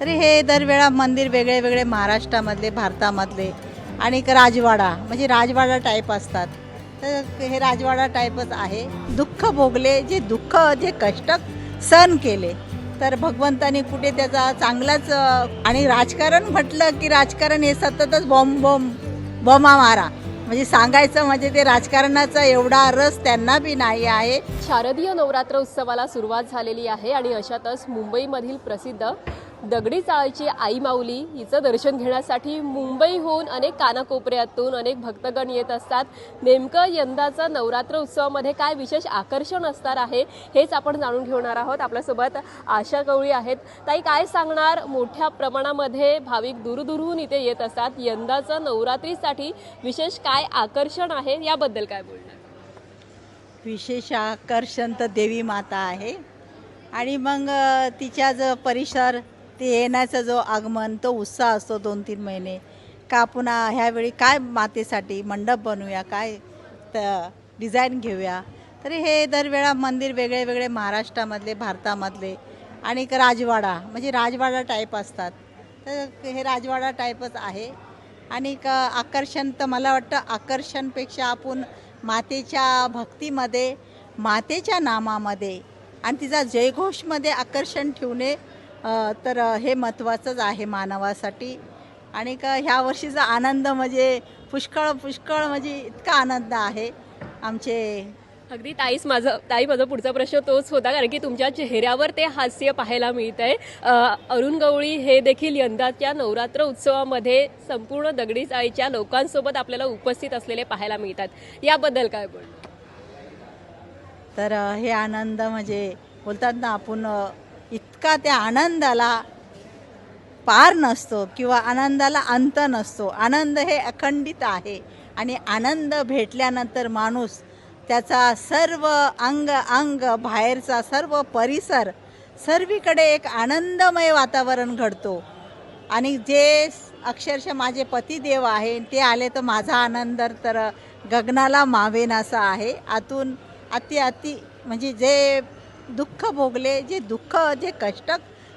तरी हे दरवेळा मंदिर वेगळे वेगळे महाराष्ट्रामधले भारतामधले आणि एक राजवाडा म्हणजे राजवाडा टाईप असतात. तर हे राजवाडा टाईपच आहे. दुःख भोगले जे दुःख जे कष्ट सहन केले तर भगवंतानी कुठे त्याचा चांगलाच आणि राजकारण म्हटलं की राजकारण हे सततच बॉम्ब बॉम्ब बॉमा मारा. म्हणजे सांगायचं म्हणजे ते राजकारणाचा एवढा रस त्यांना बी नाही आहे. शारदीय नवरात्र उत्सवाला सुरुवात झालेली आहे आणि अशातच मुंबईमधील प्रसिद्ध दगडी चाळीची आई माऊली हिचं दर्शन घेण्यासाठी मुंबईहून अनेक कानाकोपऱ्यातून अनेक भक्तगण येत असतात. नेमकं यंदाचं नवरात्र उत्सवामध्ये काय विशेष आकर्षण असणार आहे हेच आपण जाणून घेणार आहोत. आपल्यासोबत आशा गवळी आहेत. ताई काय सांगणार? मोठ्या प्रमाणामध्ये भाविक दूरदूरहून इथे येत असतात. यंदाचं नवरात्रीसाठी विशेष काय आकर्षण आहे याबद्दल काय बोलणार? विशेष आकर्षण तर देवी माता आहे. आणि मग तिच्या ज परिसर ते येण्याचा जो आगमन तो उत्साह असतो दोन तीन महिने. का पुन्हा ह्यावेळी काय मातेसाठी मंडप बनवूया काय तर डिझाईन घेऊया? तरी हे दरवेळा मंदिर वेगळे वेगळे महाराष्ट्रामधले भारतामधले आणि एक राजवाडा म्हणजे राजवाडा टाईप असतात. तर हे राजवाडा टाईपच आहे. आणि आकर्षण तर मला वाटतं आकर्षणपेक्षा आपण मातेच्या भक्तीमध्ये मातेच्या नामामध्ये आणि तिचा जयघोषमध्ये आकर्षण ठेवणे तर हे महत्त्वाचंच आहे मानवासाठी. आणि का ह्या वर्षीचा आनंद म्हणजे पुष्कळ पुष्कळ म्हणजे इतका आनंद आहे. आमचे अगदी ताईच माझं ताई माझा पुढचा प्रश्न तोच होता कारण की तुमच्या चेहऱ्यावर ते हास्य पाहायला मिळत आहे अरुण गवळी हे देखील यंदाच्या नवरात्र उत्सवामध्ये संपूर्ण दगडी चाळीच्या लोकांसोबत आपल्याला उपस्थित असलेले पाहायला मिळतात. याबद्दल काय बोल तर हे आनंद म्हणजे बोलतात ना आपण इतका त्या आनंदाला पार नसतो किंवा आनंदाला अंत नसतो. आनंद हे अखंडित आहे. आणि आनंद भेटल्यानंतर माणूस त्याचा सर्व अंग अंग बाहेरचा सर्व परिसर सर्वीकडे एक आनंदमय वातावरण घडतो. आणि जे अक्षरशः माझे पतिदेव आहे ते आले तर माझा आनंद तर गगनाला मावेन असा आहे. आतून अति अति म्हणजे जे दुःख भोगले जे दुःख जे कष्ट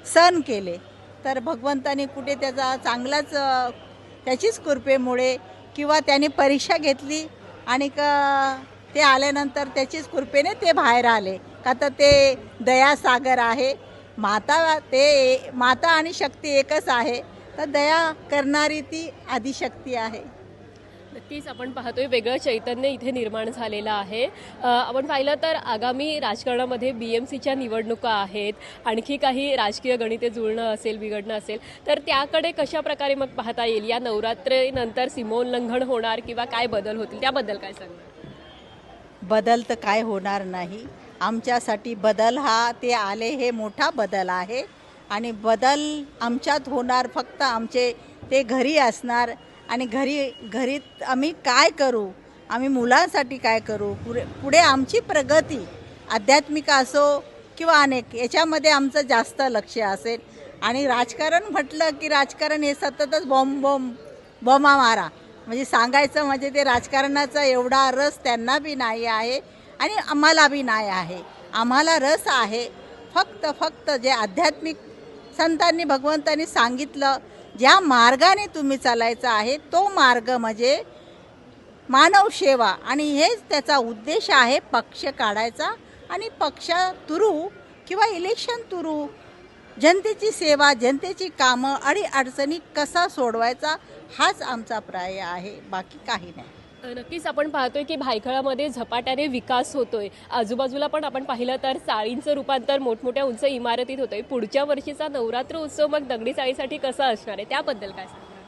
सहन केले तर भगवंताने कुठे त्याचा चांगलाच त्याचीच कृपेमुळे किंवा त्याने परीक्षा घेतली आणि क ते आल्यानंतर त्याचीच कृपेने ते बाहेर आले. का तर ते दयासागर आहे. माता ते माता आणि शक्ती एकच आहे. तर दया करणारी ती आदिशक्ती आहे. नक्कीच आपण पाहतोय वेगळं चैतन्य इथे निर्माण झालेलं आहे. आपण पाहिलं तर आगामी राजकारणामध्ये बी एम सीच्या निवडणुका आहेत. आणखी काही राजकीय गणिते जुळणं असेल बिघडणं असेल तर त्याकडे कशा प्रकारे मग पाहता येईल? या नवरात्रीनंतर सीमोल्लंघन होणार किंवा काय बदल होतील? त्याबद्दल काय सांगणार बदल तर काय होणार नाही. आमच्यासाठी बदल हा ते आले हे मोठा बदल आहे. आणि बदल आमच्यात होणार फक्त आमचे ते घरी असणार. आणि घरी घरी आम्ही काय करू? आम्ही मुलांसाठी काय करू? पुढे पुढे आमची प्रगती आध्यात्मिक असो किंवा अनेक याच्यामध्ये आमचं जास्त लक्ष असेल. आणि राजकारण म्हटलं की राजकारण हे सततच बॉम्ब बॉम्ब बॉम्बा मारा. म्हणजे सांगायचं म्हणजे ते राजकारणाचा एवढा रस त्यांना बी नाही आहे आणि आम्हाला बी नाही आहे. आम्हाला रस आहे. फक्त फक्त जे आध्यात्मिक संतांनी भगवंतांनी सांगितलं ज्या मार्गाने तुम्ही चालायचा आहे तो मार्ग म्हणजे मानव सेवा. आणि हेच त्याचा उद्देश आहे पक्ष काढायचा आणि पक्ष तुरू किंवा इलेक्शन तुरू. जनतेची सेवा जनतेची कामं आणि अडचणी कसा सोडवायचा हाच आमचा पर्याय आहे. बाकी काही नाही. नक्कीच आपण पाहतोय की भायखळामध्ये झपाट्याने विकास होतोय. आजूबाजूला पण आपण पाहिलं तर चाळींचं रूपांतर मोठमोठ्या उंच इमारतीत होतोय. पुढच्या वर्षीचा नवरात्र उत्सव मग दगडी चाळीसाठी कसा असणार आहे? त्याबद्दल काय सांगणार?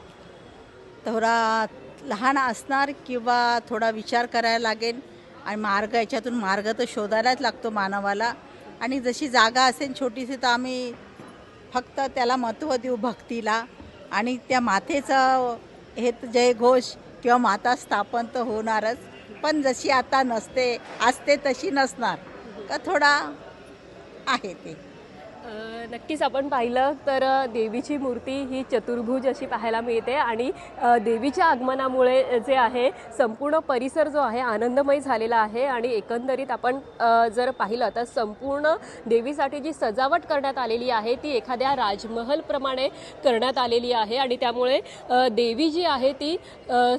थोडा लहान असणार किंवा थोडा विचार करायला लागेल आणि मार्ग याच्यातून मार्ग तर शोधायलाच लागतो मानवाला. आणि जशी जागा असेल छोटीशी तर आम्ही फक्त त्याला महत्त्व देऊ भक्तीला. आणि त्या मातेचं हे जय घोष किंवा माता स्थापन तर होणारच पण जशी आता नसते असते तशी नसणार का थोडा आहे ते. नक्कीच आपण पाहिलं तर देवीची मूर्ती ही चतुर्भुज अशी पाहायला मिळते आणि देवीच्या आगमनामुळे जे आहे संपूर्ण परिसर जो आहे आनंदमय झालेला आहे आणि एकंदरीत आपण जर पाहिलं तर संपूर्ण देवीसाठी जी सजावट करण्यात आलेली आहे ती एखाद्या राजमहलप्रमाणे करण्यात आलेली आहे आणि त्यामुळे देवी जी आहे ती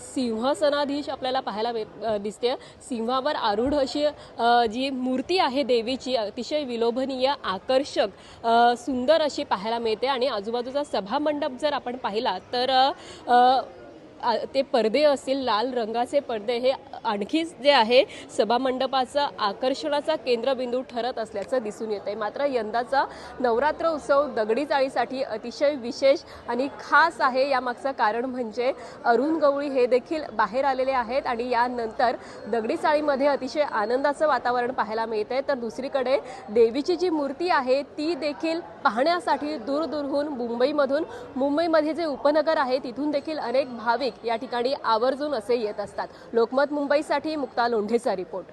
सिंहासनाधीश आपल्याला पाहायला दिसते. सिंहावर आरूढ अशी जी मूर्ती आहे देवीची अतिशय विलोभनीय आकर्षक सुंदर अशी पाहायला मिळते. आणि आजूबाजूचा सभामंडप जर आपण पाहिला तर ते पडदे असतील लाल रंगाचे पडदे हे आणखीच जे आहे सभामंडपाचा आकर्षणाचा केंद्रबिंदू ठरत असल्याचं दिसून येत आहे मात्र यंदाचा नवरात्र उत्सव दगडी चाळीसाठी अतिशय विशेष आणि खास आहे. यामागचं कारण म्हणजे अरुण गवळी हे देखील बाहेर आलेले आहेत आणि यानंतर दगडी चाळीमध्ये अतिशय आनंदाचं वातावरण पाहायला मिळतंय. तर दुसरीकडे देवीची जी मूर्ती आहे ती देखील पाहण्यासाठी दूरदूरहून मुंबईमधून मुंबईमध्ये जे उपनगर आहे तिथून देखील अनेक भाविक या ठिकाणी आवर्जून असे येत असतात. लोकमत मुंबईसाठी मुक्ता लोंढेचा रिपोर्ट.